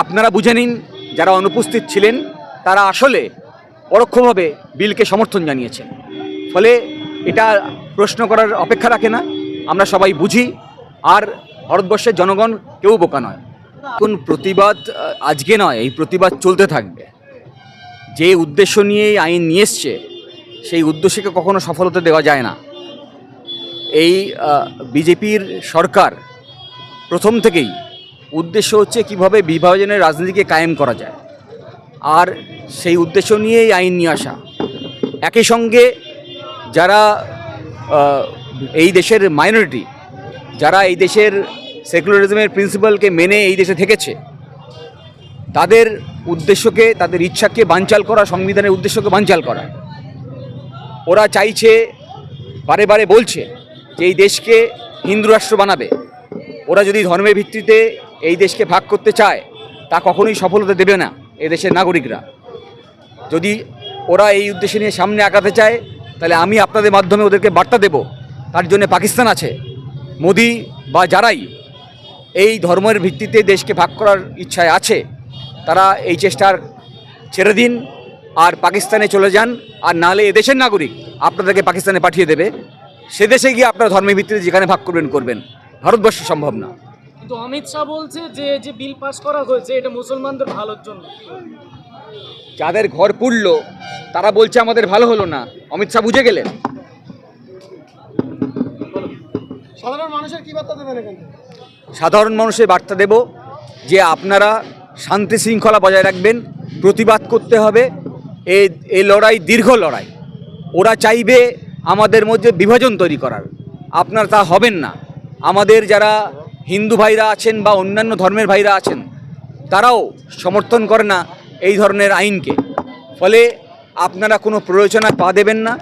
আপনারা বুঝে নিন, যারা অনুপস্থিত ছিলেন, তারা আসলে পরোক্ষভাবে বিলকে সমর্থন জানিয়েছেন। ফলে এটা প্রশ্ন করার অপেক্ষা রাখে না, আমরা সবাই বুঝি, আর ভারতবর্ষের জনগণ কেউ বোকা নয়। কোন প্রতিবাদ আজকে নয়, এই প্রতিবাদ চলতে থাকবে। যে উদ্দেশ্য নিয়ে আইন নিয়ে এসছে, সেই উদ্দেশ্যকে কখনো সফলতা দেওয়া যায় না। এই বিজেপির সরকার প্রথম থেকেই উদ্দেশ্য হচ্ছে কীভাবে বিভাজনের রাজনীতিকে কায়েম করা যায়। আর সেই উদ্দেশ্য নিয়েই আইন নিয়ে আসা। একই সঙ্গে যারা এই দেশের মাইনরিটি যারা এই দেশের সেকুলারিজমের প্রিন্সিপালকে মেনে এই দেশে থেকেছে, তাদের উদ্দেশ্যকে, তাদের ইচ্ছাকে বানচাল করা, সংবিধানের উদ্দেশ্যকে বানচাল করা। ওরা চাইছে, বারে বারে বলছে যে এই দেশকে হিন্দু রাষ্ট্র বানাবে। ওরা যদি ধর্মের ভিত্তিতে এই দেশকে ভাগ করতে চায়, তা কখনোই সফলতা দেবে না এদেশের নাগরিকরা। যদি ওরা এই উদ্দেশ্য নিয়ে সামনে আগাতে চায়, তাহলে আমি আপনাদের মাধ্যমে ওদেরকে বার্তা দেব, তার জন্য পাকিস্তান আছে। মোদি বা যারাই এই ধর্মের ভিত্তিতে দেশকে ভাগ করার ইচ্ছায় আছে, তারা এই চেষ্টার ছেড়ে দিন আর পাকিস্তানে চলে যান, আর নাহলে এদেশের নাগরিক আপনাদেরকে পাকিস্তানে পাঠিয়ে দেবে। সে দেশে গিয়ে আপনারা ধর্মের ভিত্তিতে যেখানে ভাগ করবেন করবেন। ভারতবর্ষে সম্ভব না। কিন্তু অমিত শাহ বলছে যে যে বিল পাস করা হয়েছে এটা মুসলমানদের ভালোর জন্য। যাদের ঘর পুড়ল তারা বলছে আমাদের ভালো হলো না। অমিত শাহ বুঝে গেলেন? সাধারণ মানুষের কি বার্তা দেবেন এখানে? সাধারণ মানুষের বার্তা দেব যে আপনারা শান্তি শৃঙ্খলা বজায় রাখবেন প্রতিবাদ করতে হবে। এই এই লড়াই দীর্ঘ লড়াই। ওরা চাইবে আমাদের মধ্যে বিভাজন তৈরি করার। আপনার তা হবেন না। আমাদের যারা হিন্দু ভাইরা আছেন বা অন্যান্য ধর্মের ভাইরা আছেন তারাও সমর্থন করে না এই ধরনের আইনকে। ফলে আপনারা কোনো প্ররোচনায় পা দেবেন না।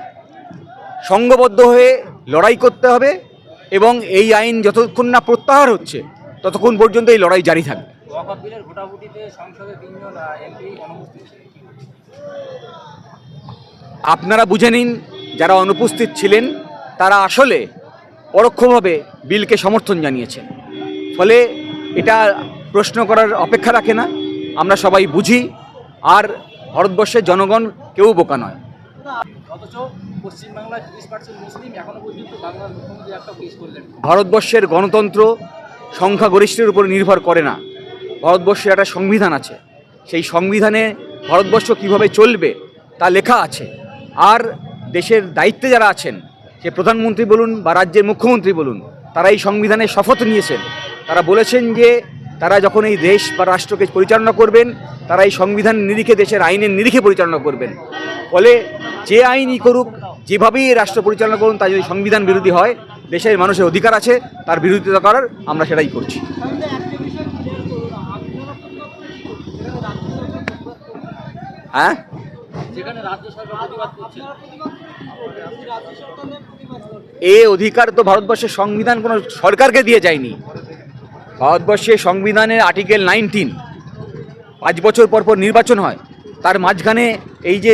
সংঘবদ্ধ হয়ে লড়াই করতে হবে এবং এই আইন যতক্ষণ না প্রত্যাহার হচ্ছে ততক্ষণ পর্যন্ত এই লড়াই জারি থাকবে। আপনারা বুঝে নিন যারা অনুপস্থিত ছিলেন তারা আসলে পরোক্ষভাবে বিলকে সমর্থন জানিয়েছেন। ফলে এটা প্রশ্ন করার অপেক্ষা রাখে না। আমরা সবাই বুঝি আর ভারতবর্ষের জনগণ কেউ বোকা নয়। ভারতবর্ষের গণতন্ত্র সংখ্যাগরিষ্ঠের উপর নির্ভর করে না। ভারতবর্ষের একটা সংবিধান আছে। সেই সংবিধানে ভারতবর্ষ কীভাবে চলবে তা লেখা আছে। আর দেশের দায়িত্বে যারা আছেন সে প্রধানমন্ত্রী বলুন বা রাজ্যের মুখ্যমন্ত্রী বলুন তারা এই সংবিধানের শপথ নিয়েছেন। তারা বলেছেন যে তারা যখন এই দেশ বা রাষ্ট্রকে পরিচালনা করবেন, তারা এই সংবিধান নিরিখে দেশের আইনের নিরিখে পরিচালনা করবেন। ফলে যে আইনই করুক, যেভাবেই রাষ্ট্র পরিচালনা করুন তা যদি সংবিধান বিরোধী হয়, দেশের মানুষের অধিকার আছে, তার বিরোধিতা করার আমরা সেটাই করছি। হ্যাঁ? এ অধিকার তো ভারতবর্ষের সংবিধান কোনো সরকারকে দিয়ে যায়নি। ভারতবর্ষের সংবিধানের আর্টিকেল নাইনটিন, পাঁচ বছর পর পর নির্বাচন হয়, তার মাঝখানে এই যে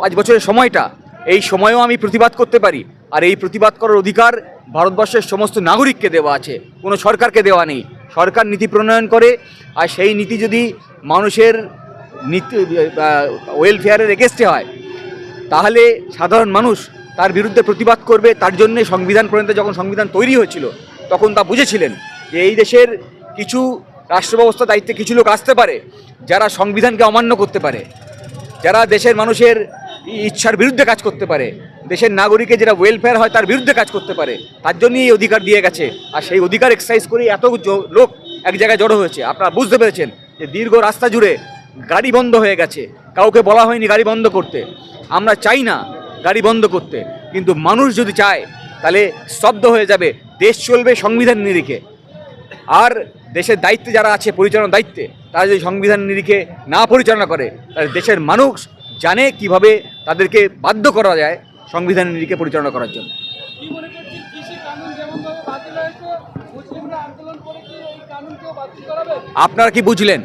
পাঁচ বছরের সময়টা, এই সময়েও আমি প্রতিবাদ করতে পারি। আর এই প্রতিবাদ করার অধিকার ভারতবর্ষের সমস্ত নাগরিককে দেওয়া আছে। কোনো সরকারকে দেওয়া নেই। সরকার নীতি প্রণয়ন করে, আর সেই নীতি যদি মানুষের নীতি ওয়েলফেয়ারের এগেস্টে হয়, তাহলে সাধারণ মানুষ তার বিরুদ্ধে প্রতিবাদ করবে। তার জন্য সংবিধান প্রণীত যখন সংবিধান তৈরি হয়েছিল, তখন তা বুঝেছিলেন। যে এই দেশের কিছু রাষ্ট্র ব্যবস্থা দায়িত্বে কিছু লোক আসতে পারে, যারা সংবিধানকে অমান্য করতে পারে, যারা দেশের মানুষের ইচ্ছার বিরুদ্ধে কাজ করতে পারে, দেশের নাগরিকের যেটা ওয়েলফেয়ার হয় তার বিরুদ্ধে কাজ করতে পারে, তার জন্যই এই অধিকার দিয়ে গেছে। আর সেই অধিকার এক্সারসাইজ করেই এত লোক এক জায়গায় জড়ো হয়েছে। আপনারা বুঝতে পেরেছেন যে দীর্ঘ রাস্তা জুড়ে গাড়ি বন্ধ হয়ে গেছে। কাউকে বলা হয়নি গাড়ি বন্ধ করতে। আমরা চাই না গাড়ি বন্ধ করতে। কিন্তু মানুষ যদি চায়, তাহলে স্তব্ধ হয়ে যাবে। দেশ চলবে সংবিধান নিরিখে। আর দেশের দায়িত্বে যারা আছে পরিচালনার দায়িত্বে তারা যদি সংবিধান নিরিখে না পরিচালনা করে তাহলে দেশের মানুষ জানে কীভাবে তাদেরকে বাধ্য করা যায় সংবিধান নিরিখে পরিচালনা করার জন্য। আপনারা কি বুঝলেন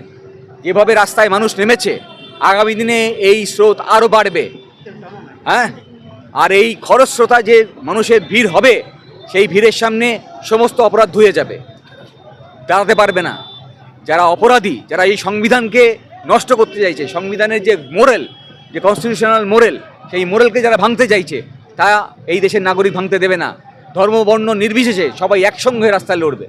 এভাবে রাস্তায় মানুষ নেমেছে? আগামী দিনে এই স্রোত আরও বাড়বে। হ্যাঁ? আর এই খরস্রোতা যে মানুষের ভিড় হবে সেই ভিড়ের সামনে সমস্ত অপরাধ ধুয়ে যাবে। দাঁড়াতে পারবে না। যারা অপরাধী, যারা এই সংবিধানকে নষ্ট করতে চাইছে, সংবিধানের যে মোরেল, যে কনস্টিটিউশনাল মোরেল, সেই মোরেলকে যারা ভাঙতে চাইছে, তা এই দেশের নাগরিক ভাঙতে দেবে না। ধর্ম, বর্ণ নির্বিশেষে সবাই একসঙ্গে রাস্তায় লড়বে।